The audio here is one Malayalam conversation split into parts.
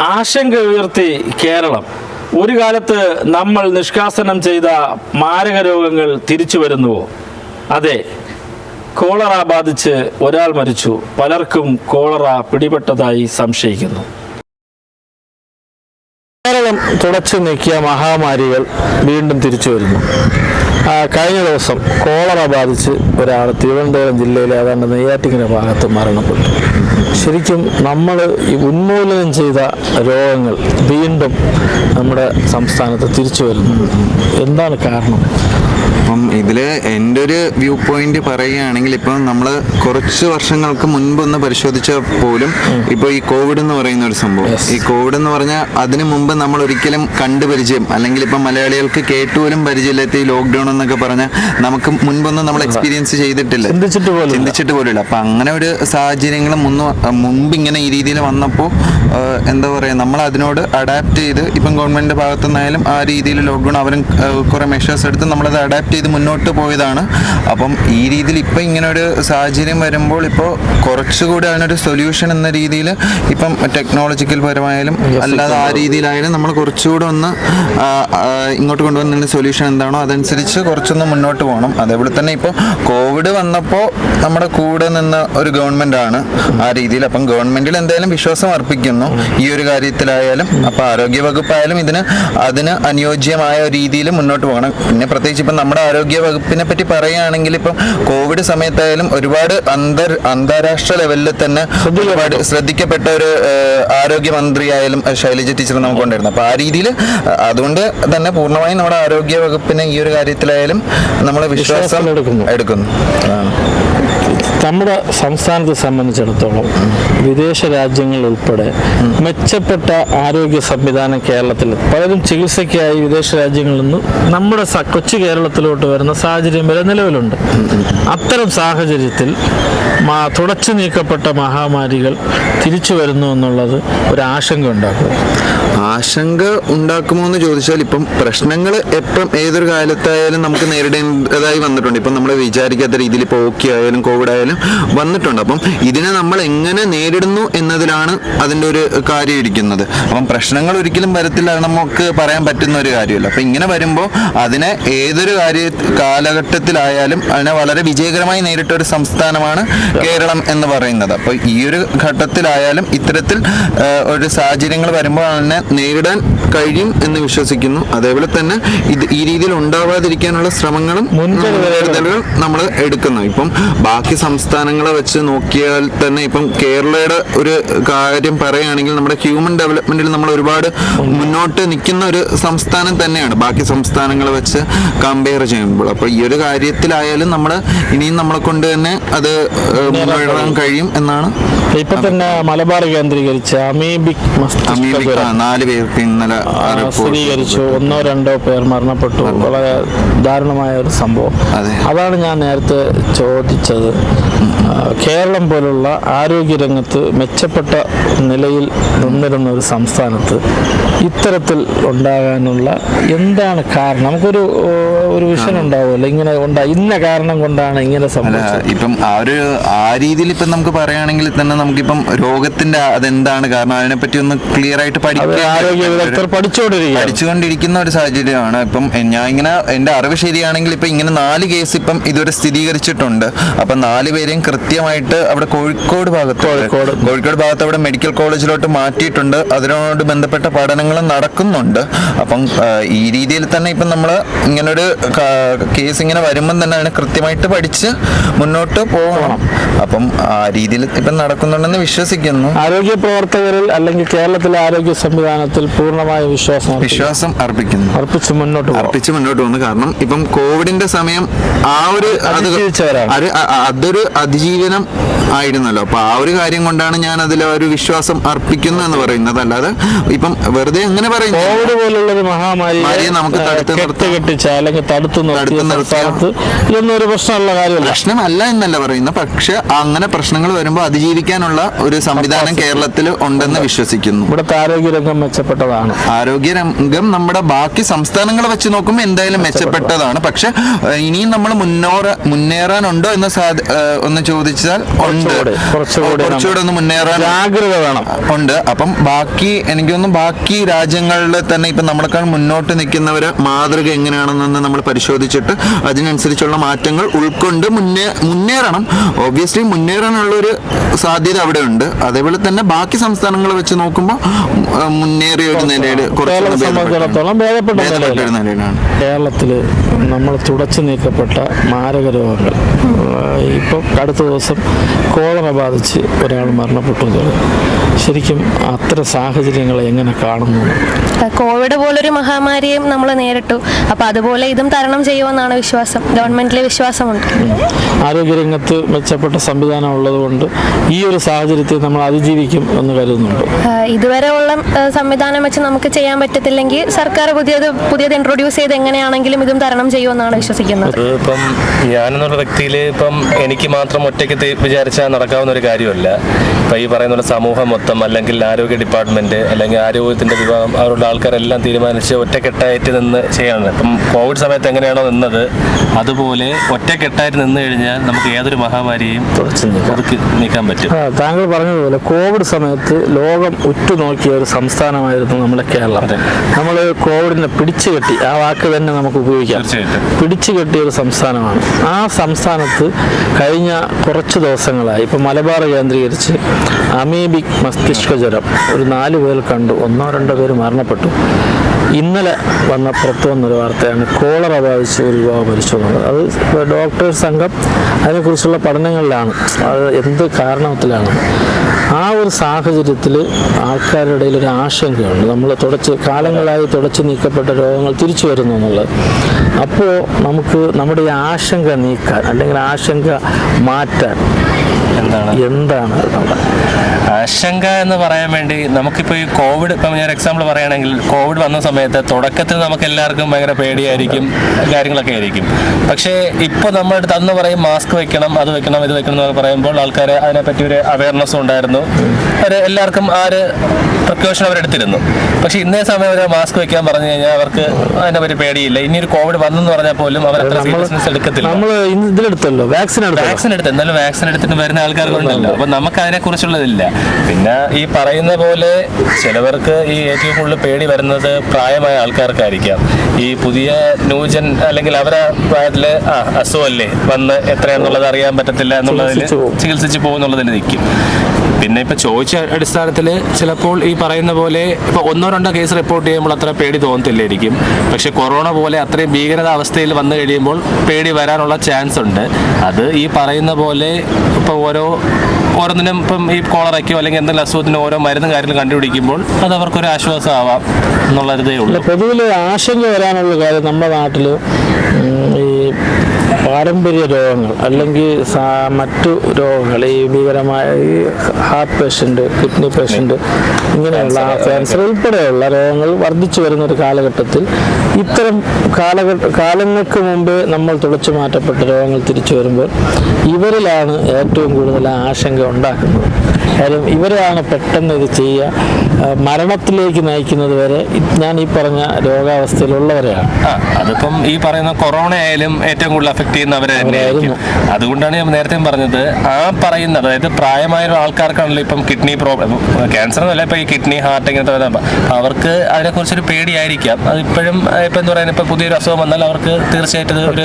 ആശങ്ക ഉയർത്തി കേരളം. ഒരു കാലത്ത് നമ്മൾ നിഷ്കാസനം ചെയ്ത മാരക രോഗങ്ങൾ തിരിച്ചു വരുന്നുവോ? അതെ കോളറ ബാധിച്ച് ഒരാൾ മരിച്ചു. പലർക്കും കോളറ പിടിപെട്ടതായി സംശയിക്കുന്നു. കേരളം തുടച്ചു നീക്കിയ മഹാമാരികൾ വീണ്ടും തിരിച്ചു വരുന്നു. കഴിഞ്ഞ ദിവസം കോളറ ബാധിച്ച് ഒരാൾ തിരുവനന്തപുരം ജില്ലയിലെ ഏതാണ്ട് നെയ്യാറ്റിങ്ങര ഭാഗത്ത് മരണപ്പെട്ടു. ശരിക്കും നമ്മൾ ഈ ഉന്മൂലനം ചെയ്ത രോഗങ്ങൾ വീണ്ടും നമ്മുടെ സംസ്ഥാനത്ത് തിരിച്ചു വരുന്നു. എന്താണ് കാരണം? അപ്പം ഇതിൽ എന്റെ ഒരു വ്യൂ പോയിന്റ് പറയുകയാണെങ്കിൽ ഇപ്പം നമ്മൾ കുറച്ച് വർഷങ്ങൾക്ക് മുൻപ് ഒന്ന് പരിശോധിച്ചാൽ പോലും ഇപ്പോൾ ഈ കോവിഡ് എന്ന് പറയുന്ന ഒരു സംഭവം. ഈ കോവിഡ് എന്ന് പറഞ്ഞാൽ അതിന് മുമ്പ് നമ്മൾ ഒരിക്കലും കണ്ടു പരിചയം അല്ലെങ്കിൽ ഇപ്പം മലയാളികൾക്ക് കേട്ടുപോലും പരിചയമില്ലാത്ത ഈ ലോക്ക്ഡൗൺ എന്നൊക്കെ പറഞ്ഞാൽ നമുക്ക് മുൻപൊന്നും നമ്മൾ എക്സ്പീരിയൻസ് ചെയ്തിട്ടില്ല. ചിന്തിച്ചിട്ട് പോലും ഇല്ല. പോലുമില്ല. അപ്പം അങ്ങനെ ഒരു സാഹചര്യങ്ങൾ മുന്ന് മുമ്പ് ഇങ്ങനെ ഈ രീതിയിൽ വന്നപ്പോൾ എന്താ പറയുക നമ്മൾ അതിനോട് അഡാപ്റ്റ് ചെയ്ത് ഇപ്പം ഗവൺമെന്റ് ഭാഗത്തു നിന്നായാലും ആ രീതിയിൽ ലോക്ക്ഡൗൺ അവരും കുറേ മെഷേഴ്സ് എടുത്ത് നമ്മളത് അഡാപ്റ്റ് ചെയ്ത് മുന്നോട്ട് പോയതാണ്. അപ്പം ഈ രീതിയിൽ ഇപ്പം ഇങ്ങനെ ഒരു സാഹചര്യം വരുമ്പോൾ ഇപ്പോൾ കുറച്ചുകൂടി അതിനൊരു സൊല്യൂഷൻ എന്ന രീതിയിൽ ഇപ്പം ടെക്നോളജിക്കൽ പരമായാലും അല്ലാതെ ആ രീതിയിലായാലും നമ്മൾ കുറച്ചുകൂടെ ഒന്ന് ഇങ്ങോട്ട് കൊണ്ടുവന്നതിന്റെ സൊല്യൂഷൻ എന്താണോ അതനുസരിച്ച് കുറച്ചൊന്ന് മുന്നോട്ട് പോകണം. അതേപോലെ തന്നെ ഇപ്പോൾ കോവിഡ് വന്നപ്പോൾ നമ്മുടെ കൂടെ നിന്ന ഒരു ഗവൺമെന്റ് ആണ് ആ രീതിയിൽ. അപ്പം ഗവൺമെന്റിൽ എന്തായാലും വിശ്വാസം അർപ്പിക്കുന്നു. ഈ ഒരു കാര്യത്തിലായാലും അപ്പോൾ ആരോഗ്യ വകുപ്പായാലും ഇതിന് അതിന് അനുയോജ്യമായ രീതിയിൽ മുന്നോട്ട് പോകണം. പിന്നെ പ്രത്യേകിച്ച് ഇപ്പം നമ്മുടെ ആരോഗ്യ വകുപ്പിനെ പറ്റി പറയുകയാണെങ്കിൽ ഇപ്പം കോവിഡ് സമയത്തായാലും ഒരുപാട് അന്തർ അന്താരാഷ്ട്ര ലെവലിൽ തന്നെ ഒരുപാട് ശ്രദ്ധിക്കപ്പെട്ട ഒരു ആരോഗ്യമന്ത്രിയായാലും ശൈലജ ടീച്ചർ നമുക്കുണ്ടായിരുന്നു അപ്പോൾ ആ രീതിയിൽ അതുകൊണ്ട് തന്നെ പൂർണമായും നമ്മുടെ ആരോഗ്യ വകുപ്പിനെ ഈ ഒരു കാര്യത്തിലായാലും നമ്മൾ വിശ്വാസം വിശ്വാസം എടുക്കുന്നു. നമ്മുടെ സംസ്ഥാനത്തെ സംബന്ധിച്ചിടത്തോളം വിദേശ രാജ്യങ്ങൾ ഉൾപ്പെടെ മെച്ചപ്പെട്ട ആരോഗ്യ സംവിധാനം കേരളത്തിൽ പലരും ചികിത്സയ്ക്കായി വിദേശ രാജ്യങ്ങളിൽ നിന്ന് നമ്മുടെ കൊച്ചു കേരളത്തിലോട്ട് വരുന്ന സാഹചര്യം വരെ നിലവിലുണ്ട്. അത്തരം സാഹചര്യത്തിൽ തുടച്ചു നീക്കപ്പെട്ട മഹാമാരികൾ തിരിച്ചു വരുന്നു എന്നുള്ളത് ഒരു ആശങ്ക ഉണ്ടാക്കുക ആശങ്ക ഉണ്ടാക്കുമോ എന്ന് ചോദിച്ചാൽ ഇപ്പം പ്രശ്നങ്ങൾ എപ്പം ഏതൊരു കാലത്തായാലും നമുക്ക് നേരിടേണ്ടതായി വന്നിട്ടുണ്ട്. ഇപ്പം നമ്മൾ വിചാരിക്കാത്ത രീതിയിൽ ഇപ്പോൾ ഓക്കെ ആയാലും കോവിഡ് ആയാലും വന്നിട്ടുണ്ട്. അപ്പം ഇതിനെ നമ്മൾ എങ്ങനെ നേരിടുന്നു എന്നതിലാണ് അതിന്റെ ഒരു കാര്യം ഇരിക്കുന്നത്. അപ്പം പ്രശ്നങ്ങൾ ഒരിക്കലും വരത്തില്ല നമുക്ക് പറയാൻ പറ്റുന്ന ഒരു കാര്യമല്ല. അപ്പം ഇങ്ങനെ വരുമ്പോൾ അതിനെ ഏതൊരു കാര്യ കാലഘട്ടത്തിലായാലും അതിനെ വളരെ വിജയകരമായി നേരിട്ട ഒരു സംസ്ഥാനമാണ് കേരളം എന്ന് പറയുന്നത്. അപ്പോൾ ഈ ഒരു ഘട്ടത്തിലായാലും ഇത്തരത്തിൽ ഒരു സാഹചര്യങ്ങൾ വരുമ്പോൾ അതിനെ നേരിടാൻ കഴിയും എന്ന് വിശ്വസിക്കുന്നു. അതേപോലെ തന്നെ ഇത് ഈ രീതിയിൽ ഉണ്ടാവാതിരിക്കാനുള്ള ശ്രമങ്ങളും മുൻകരുതലുകൾ നമ്മൾ എടുക്കുന്നു. ഇപ്പം ബാക്കി സംസ്ഥാനങ്ങളെ വെച്ച് നോക്കിയാൽ തന്നെ ഇപ്പം കേരളയുടെ ഒരു കാര്യം പറയുകയാണെങ്കിൽ നമ്മുടെ ഹ്യൂമൻ ഡെവലപ്മെന്റിൽ നമ്മൾ ഒരുപാട് മുന്നോട്ട് നിൽക്കുന്ന ഒരു സംസ്ഥാനം തന്നെയാണ്. ബാക്കി സംസ്ഥാനങ്ങളെ വെച്ച് കമ്പയർ ചെയ്യുമ്പോൾ. അപ്പോൾ ഈ ഒരു കാര്യത്തിലായാലും നമ്മൾ ഇനിയും നമ്മളെ കൊണ്ട് തന്നെ അത് മുന്നേറാൻ കഴിയും എന്നാണ് ഇപ്പൊ തന്നെ മലബാർ കേന്ദ്രീകരിച്ച് അമീബിക് നാല് പേർക്ക് ഇന്നലെ സ്ഥിരീകരിച്ചു. ഒന്നോ രണ്ടോ പേർ മരണപ്പെട്ടു. വളരെ ദാരുണമായ ഒരു സംഭവം. അതെ. അതാണ് ഞാൻ നേരത്തെ ചോദിച്ചത്. കേരളം പോലുള്ള ആരോഗ്യരംഗത്ത് മെച്ചപ്പെട്ട നിലയിൽ നിന്നിരുന്ന ഒരു സംസ്ഥാനത്ത് ഇത്തരത്തിൽ ഉണ്ടാകാനുള്ള എന്താണ് കാരണം? നമുക്കൊരു ഒരു വിഷൻ ഉണ്ടാവുമല്ലോ ഇങ്ങനെ ഉണ്ടാ ഇന്ന കാരണം കൊണ്ടാണ് ഇങ്ങനെ സംഭവിച്ചത്? ഇപ്പം ആ ഒരു ആ രീതിയിൽ ഇപ്പം നമുക്ക് പറയുകയാണെങ്കിൽ തന്നെ നമുക്കിപ്പം രോഗത്തിന്റെ അതെന്താണ് കാരണം? അതിനെപ്പറ്റി ഒന്ന് ക്ലിയർ ആയിട്ട് ആരോഗ്യ വിദഗ്ധർ പഠിച്ചുകൊണ്ടിരിക്കുക പഠിച്ചുകൊണ്ടിരിക്കുന്ന ഒരു സാഹചര്യമാണ്. ഇപ്പം ഞാൻ ഇങ്ങനെ എന്റെ അറിവ് ശരിയാണെങ്കിൽ ഇപ്പം ഇങ്ങനെ നാല് കേസ് ഇപ്പം ഇതുവരെ സ്ഥിരീകരിച്ചിട്ടുണ്ട്. അപ്പം നാല് പേരെയും കൃത്യമായിട്ട് അവിടെ കോഴിക്കോട് ഭാഗത്ത് കോഴിക്കോട്. കോഴിക്കോട് ഭാഗത്ത് അവിടെ മെഡിക്കൽ കോളേജിലോട്ട് മാറ്റിയിട്ടുണ്ട്. അതിനോട് ബന്ധപ്പെട്ട പഠനങ്ങളും നടക്കുന്നുണ്ട്. അപ്പം ഈ രീതിയിൽ തന്നെ ഇപ്പം നമ്മൾ ഇങ്ങനൊരു കേസ് ഇങ്ങനെ വരുമ്പം തന്നെ അതിനെ കൃത്യമായിട്ട് പഠിച്ച് മുന്നോട്ട് പോകണം. അപ്പം ആ രീതിയിൽ ഇപ്പം നടക്കുന്നുണ്ടെന്ന് വിശ്വസിക്കുന്നു. ആരോഗ്യ പ്രവർത്തകരിൽ അല്ലെങ്കിൽ കേരളത്തിലെ ആരോഗ്യ സംവിധാനത്തിൽ പൂർണമായ വിശ്വാസം. വിശ്വാസം അർപ്പിക്കുന്നു. അർപ്പിച്ച് മുന്നോട്ട് അർപ്പിച്ച് മുന്നോട്ട് പോകുന്നു കാരണം ഇപ്പം കോവിഡിന്റെ സമയം ആ ഒരു അതൊരു അതിജീവനം ആയിരുന്നല്ലോ. അപ്പോൾ ആ ഒരു കാര്യം കൊണ്ടാണ് ഞാൻ അതിൽ ഒരു വിശ്വാസം അർപ്പിക്കുന്നു എന്ന് പറയുന്നത്. അല്ലാതെ ഇപ്പം വെറുതെ അങ്ങനെ പറയുന്നു കോവിഡ് പോലുള്ള ഒരു മഹാമാരി നമുക്ക് തടുത്ത്. കെട്ടിച്ച അല്ലെങ്കിൽ തടുത്തു നിർത്താം. ഇതൊന്നും ഒരു പ്രശ്നമുള്ള കാര്യമല്ല. പ്രശ്നമല്ല എന്നല്ല പറയുന്നത്. പക്ഷെ അങ്ങനെ പ്രശ്നങ്ങൾ വരുമ്പോൾ അതിജീവിക്കാനുള്ള ഒരു സംവിധാനം കേരളത്തിൽ ഉണ്ടെന്ന് വിശ്വസിക്കുന്നു. ഇവിടുത്തെ ആരോഗ്യരംഗം മെച്ചപ്പെട്ടതാണ്. ആരോഗ്യരംഗം നമ്മുടെ ബാക്കി സംസ്ഥാനങ്ങളെ വെച്ച് നോക്കുമ്പോൾ എന്തായാലും മെച്ചപ്പെട്ടതാണ്. പക്ഷെ ഇനിയും നമ്മൾ മുന്നോറ മുന്നേറാനുണ്ടോ എന്ന് സാധ- ഒന്ന് ചോദിച്ചാൽ കുറച്ചുകൂടെ, കുറച്ചുകൂടെ ഒന്ന് മുന്നേറാൻ ജാഗ്രത വേണം. ഉണ്ട്. അപ്പം ബാക്കി എനിക്കൊന്നും ബാക്കി രാജ്യങ്ങളിൽ തന്നെ ഇപ്പം നമ്മളെക്കാൾ മുന്നോട്ട് നിൽക്കുന്നവരെ മാതൃക എങ്ങനെയാണെന്ന് നമ്മൾ പരിശോധിച്ചിട്ട് അതിനനുസരിച്ചുള്ള മാറ്റങ്ങൾ ഉൾക്കൊണ്ട് മുന്നേ മുന്നേറണം. ഓബിയസ്ലി മുന്നേറാനുള്ള ഒരു സാധ്യത അവിടെ ഉണ്ട് അതേപോലെ തന്നെ ബാക്കി സംസ്ഥാനങ്ങൾ വെച്ച് നോക്കുമ്പോൾ മുന്നേറിയ ഒരു നിലയിൽ കേരളത്തെ സംബന്ധിച്ചിടത്തോളം ഭേദപ്പെട്ട ഭേദപ്പെട്ട ഒരു നിലയിലാണ്. നിലയിലാണ്. കേരളത്തിൽ നമ്മൾ തുടച്ചു നീക്കപ്പെട്ട മാരക രോഗങ്ങൾ. ഇപ്പം അടുത്ത ദിവസം കോളറ ബാധിച്ച് ഒരാൾ മരണപ്പെട്ടു ശരിക്കും അത്ര സാഹചര്യങ്ങൾ എങ്ങനെ കാണുന്നു? കോവിഡ് പോലൊരു മഹാമാരിയും നമ്മൾ നേരിട്ടു. അപ്പോൾ അതുപോലെ ഇതും തരണം ചെയ്യുമെന്നാണ് വിശ്വാസം. ഗവൺമെന്റിലെ വിശ്വാസമുണ്ട്. ആരോഗ്യരംഗത്ത് മെച്ചപ്പെട്ട സംവിധാനം ഉള്ളതുകൊണ്ട് ഈ ഒരു സാഹചര്യത്തെ നമ്മൾ അതിജീവിക്കും എന്ന് കരുതുന്നുണ്ട്. ഇതുവരെ ഉള്ള സംവിധാനം വെച്ച് നമുക്ക് ചെയ്യാൻ പറ്റത്തില്ലെങ്കിൽ സർക്കാർ പുതിയത് പുതിയത് ഇൻട്രൊഡ്യൂസ് ചെയ്ത് എങ്ങനെയാണെങ്കിലും ഇതും തരണം ചെയ്യുമെന്നാണ് വിശ്വസിക്കുന്നത്. ഇപ്പം ഞാനെന്നുള്ള വ്യക്തിയിൽ ഇപ്പം എനിക്ക് മാത്രം ഒറ്റയ്ക്ക് തി- വിചാരിച്ചാൽ നടക്കാവുന്ന ഒരു കാര്യമല്ല. ഇപ്പം ഈ പറയുന്ന പോലെ സമൂഹം മൊത്തം അല്ലെങ്കിൽ ആരോഗ്യ ഡിപ്പാർട്ട്മെന്റ് അല്ലെങ്കിൽ ആരോഗ്യത്തിന്റെ വിഭാഗം അവരുടെ ആൾക്കാരെല്ലാം തീരുമാനിച്ച് ഒറ്റക്കെട്ടായിട്ട് നിന്ന് ചെയ്യണം. ഇപ്പം കോവിഡ് സമയത്ത് എങ്ങനെയാണോ നിന്നത് അതുപോലെ ഒറ്റക്കെട്ടായിട്ട് നിന്ന് കഴിഞ്ഞാൽ നമുക്ക് ഏതൊരു മഹാമാരിയും ഒതുക്കി നീക്കാൻ പറ്റും. താങ്കൾ പറഞ്ഞതുപോലെ കോവിഡ് സമയത്ത് ലോകം ഉറ്റുനോക്കിയ ഒരു സംസ്ഥാനമായിരുന്നു നമ്മുടെ കേരളം. നമ്മൾ കോവിഡിനെ പിടിച്ചു കെട്ടി ആ വാക്ക് തന്നെ നമുക്ക് ഉപയോഗിക്കാം. പിടിച്ചു കെട്ടിയ ഒരു സംസ്ഥാനമാണ്. ആ സംസ്ഥാനത്ത് കഴിഞ്ഞ കുറച്ച് ദിവസങ്ങളായി ഇപ്പം മലബാർ കേന്ദ്രീകരിച്ച് അമീബിക് മസ്തിഷ്ക ജ്വരം ഒരു നാല് പേർ കണ്ടു. ഒന്നോ രണ്ടോ പേര് മരണപ്പെട്ടു. ഇന്നലെ വന്ന പുറത്തു വന്നൊരു വാർത്തയാണ്. കോളറ ബാധിച്ച് ഒരു വിഭാഗം മരിച്ചു എന്നുള്ളത്. അത് ഡോക്ടേഴ്സ് സംഘം അതിനെക്കുറിച്ചുള്ള പഠനങ്ങളിലാണ്. അത് എന്ത് കാരണത്തിലാണ് ആ ഒരു സാഹചര്യത്തിൽ ആൾക്കാരുടെ ഇടയിൽ ഒരു ആശങ്കയുണ്ട്. നമ്മൾ തുടച്ച് കാലങ്ങളായി തുടച്ചു നീക്കപ്പെട്ട രോഗങ്ങൾ തിരിച്ചു വരുന്നു എന്നുള്ളത്. അപ്പോൾ നമുക്ക് നമ്മുടെ ഈ ആശങ്ക നീക്കാൻ അല്ലെങ്കിൽ ആശങ്ക മാറ്റാൻ എന്താണ്? എന്താണ്? ആശങ്ക എന്ന് പറയാൻ വേണ്ടി നമുക്കിപ്പോൾ ഈ കോവിഡ് ഇപ്പം ഞാൻ എക്സാമ്പിൾ പറയുകയാണെങ്കിൽ കോവിഡ് വന്ന സമയത്ത് തുടക്കത്തിൽ നമുക്ക് എല്ലാവർക്കും ഭയങ്കര പേടിയായിരിക്കും കാര്യങ്ങളൊക്കെ ആയിരിക്കും. പക്ഷേ ഇപ്പോൾ നമ്മൾ തന്ന് പറയും മാസ്ക് വെക്കണം അത് വെക്കണം ഇത് വെക്കണം എന്നൊക്കെ പറയുമ്പോൾ ആൾക്കാർ അതിനെപ്പറ്റി ഒരു അവയർനെസ് ഉണ്ടായിരുന്നു. അവർ എല്ലാവർക്കും ആ ഒരു പ്രിക്കോഷൻ അവരെടുത്തിരുന്നു. പക്ഷേ ഇന്നേ സമയം ഒരു മാസ്ക് വെക്കാൻ പറഞ്ഞു കഴിഞ്ഞാൽ അവർക്ക് അതിനെ പറ്റി പേടിയില്ല. ഇനി ഒരു കോവിഡ് വന്നെന്ന് പറഞ്ഞാൽ പോലും അവർ അത്ര സീരിയസ്നെസ് എടുക്കത്തില്ല. നമ്മൾ ഇതിലെടുത്തല്ലോ വാക്സിൻ വാക്സിൻ എടുത്ത് എന്തായാലും വാക്സിൻ എടുത്തിട്ട് വരുന്ന ആൾക്കാർക്കുണ്ടല്ലോ അപ്പൊ നമുക്ക് അതിനെ കുറിച്ചുള്ളതില്ല. പിന്നെ ഈ പറയുന്ന പോലെ ചിലവർക്ക് ഈ ഏറ്റവും കൂടുതൽ പേടി വരുന്നത് പ്രായമായ ആൾക്കാർക്കായിരിക്കാം. ഈ പുതിയ ന്യൂജൻ അല്ലെങ്കിൽ അവരെ പ്രായത്തിൽ ആ അസുഖമല്ലേ വന്ന് എത്രയാന്നുള്ളത് അറിയാൻ പറ്റത്തില്ല എന്നുള്ളതിൽ ചികിത്സിച്ച് പോകുന്നുള്ളതിന് ചികിത്സിച്ച് പോകുന്നുള്ളതിൽ നിൽക്കും. പിന്നെ ഇപ്പൊ ചോദിച്ച അടിസ്ഥാനത്തിൽ ചിലപ്പോൾ ഈ പറയുന്ന പോലെ ഇപ്പൊ ഒന്നോ രണ്ടോ കേസ് റിപ്പോർട്ട് ചെയ്യുമ്പോൾ അത്ര പേടി തോന്നത്തില്ലായിരിക്കും. പക്ഷെ കൊറോണ പോലെ അത്രയും ഭീകരത അവസ്ഥയിൽ വന്നു കഴിയുമ്പോൾ പേടി വരാനുള്ള ചാൻസ് ഉണ്ട്. അത് ഈ പറയുന്ന പോലെ ഇപ്പൊ ഓരോ ഓരോന്നിനും ഇപ്പം ഈ കോളറയ്ക്കോ അല്ലെങ്കിൽ എന്തെങ്കിലും അസുഖത്തിന് ഓരോ മരുന്നും കാര്യങ്ങളും കണ്ടുപിടിക്കുമ്പോൾ അത് അവർക്കൊരു ആശ്വാസമാവാം ഇതേ ഉള്ളൂ. പൊതുവിൽ ആശങ്ക വരാനുള്ള കാര്യം നമ്മുടെ നാട്ടിൽ ഈ പാരമ്പര്യ രോഗങ്ങൾ അല്ലെങ്കിൽ മറ്റു രോഗങ്ങൾ ഈ ഭീകരമായ ഈ ഹാർട്ട് പേഷ്യന്റ് കിഡ്നി പേഷ്യന്റ് ഇങ്ങനെയുള്ള ക്യാൻസർ ഉൾപ്പെടെയുള്ള രോഗങ്ങൾ വർദ്ധിച്ചു വരുന്ന ഒരു കാലഘട്ടത്തിൽ ഇത്തരം കാലഘട്ട കാലങ്ങൾക്ക് മുമ്പ് നമ്മൾ തുടച്ചു മാറ്റപ്പെട്ട രോഗങ്ങൾ തിരിച്ചു വരുമ്പോൾ ഇവരിലാണ് ഏറ്റവും കൂടുതൽ ആശങ്ക ഉണ്ടാക്കുന്നത്. കാര്യം ഇവരാണ് പെട്ടെന്ന് ഇത് ചെയ്യുക മരണത്തിലേക്ക് നയിക്കുന്നത് വരെ ഞാൻ ഈ പറഞ്ഞ രോഗാവസ്ഥയിലുള്ളവരെയാണ്. അതിപ്പം ഈ പറയുന്ന കൊറോണ ആയാലും ഏറ്റവും കൂടുതൽ അഫക്ട് ചെയ്യുന്നവരെ തന്നെയായിരിക്കും. അതുകൊണ്ടാണ് ഞാൻ നേരത്തെ പറഞ്ഞത് ആ പറയുന്ന അതായത് പ്രായമായ ആൾക്കാർക്കാണല്ലോ ഇപ്പം കിഡ്നി പ്രോബ്ലം ക്യാൻസർ എന്നല്ല ഇപ്പൊ ഈ കിഡ്നി ഹാർട്ട് ഇങ്ങനത്തെ അതിനെ അവർക്ക് അതിനെക്കുറിച്ചൊരു പേടിയായിരിക്കാം. അത് ഇപ്പോഴും ഇപ്പം എന്താ പറയുക ഇപ്പൊ പുതിയൊരു അസുഖം വന്നാൽ അവർക്ക് തീർച്ചയായിട്ടും ഒരു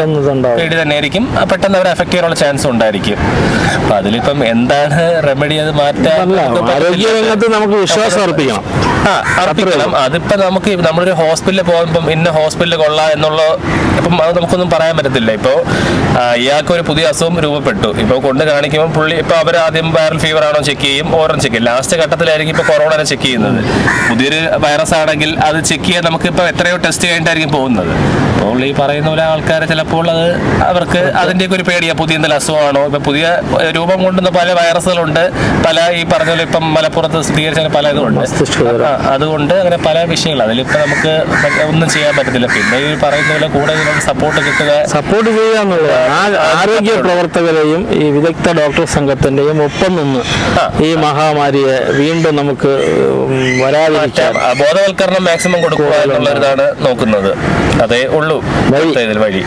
പേടി തന്നെയായിരിക്കും. ആയിരിക്കും പെട്ടെന്ന് അവരെ അഫക്ട് ചെയ്യാനുള്ള ചാൻസ് ഉണ്ടായിരിക്കും. അപ്പൊ അതിലിപ്പം എന്താണ് റെമഡി അത് മാറ്റാൻ അല്ല നമുക്ക് വിശ്വാസം അർപ്പിക്കണം. ആ അർപ്പിക്കണം. അതിപ്പോ നമുക്ക് നമ്മളൊരു ഹോസ്പിറ്റലിൽ പോകുമ്പം ഇന്ന ഹോസ്പിറ്റലിൽ കൊള്ളാം എന്നുള്ള ഇപ്പം അത് നമുക്കൊന്നും പറയാൻ പറ്റത്തില്ല. ഇപ്പോൾ ഇയാൾക്ക് ഒരു പുതിയ അസുഖം രൂപപ്പെട്ടു. ഇപ്പോൾ കൊണ്ട് കാണിക്കുമ്പോൾ പുള്ളി ഇപ്പോൾ അവർ ആദ്യം വൈറൽ ഫീവർ ആണോ ചെക്ക് ചെയ്യും ഓറഞ്ച് ചെക്ക് ചെയ്യും. ലാസ്റ്റ് ഘട്ടത്തിലായിരിക്കും ഇപ്പോൾ കൊറോണ ചെക്ക് ചെയ്യുന്നത്. പുതിയൊരു വൈറസ് ആണെങ്കിൽ അത് ചെക്ക് ചെയ്യാൻ നമുക്ക് ഇപ്പോൾ എത്രയോ ടെസ്റ്റ് കഴിഞ്ഞിട്ടായിരിക്കും പോകുന്നത്. അപ്പോൾ ഈ പറയുന്ന പോലെ ആൾക്കാർ ചിലപ്പോൾ അത് അവർക്ക് അതിന്റെയൊക്കെ ഒരു പേടിയാ. പുതിയ എന്തെങ്കിലും അസുഖമാണോ? ഇപ്പം പുതിയ രൂപം കൊണ്ടുവന്ന പല വൈറസുകളുണ്ട്. പല ഈ പറഞ്ഞ പോലെ ഇപ്പം മലപ്പുറത്ത് സ്ഥിരീകരിച്ച പല ഇതുണ്ട്. അതുകൊണ്ട് അങ്ങനെ പല വിഷയങ്ങൾ. അതിലിപ്പോ നമുക്ക് ഒന്നും ചെയ്യാൻ പറ്റത്തില്ല. പിന്നെ ഈ പറയുന്ന പോലെ കൂടെ സപ്പോർട്ട് കിട്ടുക. സപ്പോർട്ട് ചെയ്യുക എന്നുള്ളത് ആരോഗ്യ പ്രവർത്തകരെയും ഈ വിദഗ്ധ ഡോക്ടർ സംഘത്തിന്റെയും ഒപ്പം നിന്ന് ഈ മഹാമാരിയെ വീണ്ടും നമുക്ക് വരാതിരിക്കാം വരാതിരിക്കാൻ ബോധവൽക്കരണം മാക്സിമം കൊടുക്കുക എന്നുള്ളതാണ്. നോക്കുന്നത്. അതേ ഉള്ളൂ ഇതിൽ വഴി.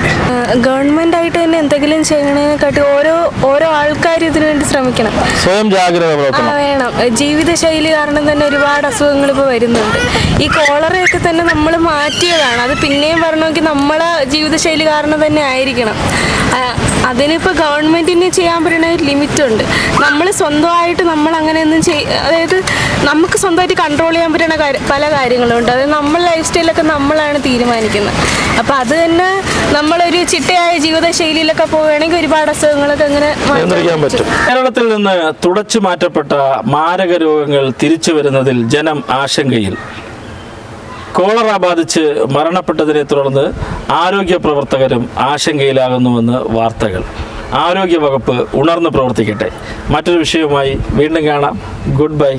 ഗവൺമെന്റ് ആയിട്ട് തന്നെ എന്തെങ്കിലും ചെയ്യണേക്കാട്ടി ഓരോ ഓരോ ആൾക്കാരും ഇതിനു വേണ്ടി ശ്രമിക്കണം. സ്വയം ജാഗ്രത വേണം. ജീവിതശൈലി കാരണം തന്നെ ഒരുപാട് അസുഖങ്ങൾ ഇപ്പോൾ വരുന്നുണ്ട്. ഈ കോളറയൊക്കെ തന്നെ നമ്മൾ മാറ്റിയതാണ്. അത് പിന്നെയും പറഞ്ഞെങ്കിൽ നമ്മളെ ജീവിതശൈലി കാരണം തന്നെ ആയിരിക്കണം. അതിനിപ്പോ അതിനിപ്പോൾ ഗവൺമെന്റിന് ചെയ്യാൻ പറ്റുന്ന ഒരു ലിമിറ്റ് ഉണ്ട് നമ്മൾ സ്വന്തമായിട്ട് നമ്മൾ അങ്ങനെയൊന്നും ചെയ് അതായത് നമുക്ക് സ്വന്തമായിട്ട് കൺട്രോൾ ചെയ്യാൻ പറ്റുന്ന കാര്യം പല കാര്യങ്ങളുണ്ട്. അതായത് നമ്മൾ ലൈഫ് സ്റ്റൈലൊക്കെ നമ്മളാണ് തീരുമാനിക്കുന്നത്. അപ്പോൾ അത് തന്നെ നമ്മളൊരു ചിട്ടയായ ജീവിതശൈലിയിലൊക്കെ പോവുകയാണെങ്കിൽ ഒരുപാട് അസുഖങ്ങളൊക്കെ അങ്ങനെ മാറ്റാൻ നിയന്ത്രിക്കാൻ പറ്റും. കേരളത്തിൽ നിന്ന് തുടച്ചു മാറ്റപ്പെട്ട മാരക രോഗങ്ങൾ തിരിച്ചു വരുന്നതിൽ ജനം ആശങ്കയിൽ. കോളറ ബാധിച്ച് മരണപ്പെട്ടതിനെ തുടർന്ന് ആരോഗ്യ പ്രവർത്തകരും ആശങ്കയിലാകുന്നുവെന്ന് വാർത്തകൾ. ആരോഗ്യ വകുപ്പ് ഉണർന്ന് പ്രവർത്തിക്കട്ടെ. മറ്റൊരു വിഷയവുമായി വീണ്ടും കാണാം. Good bye.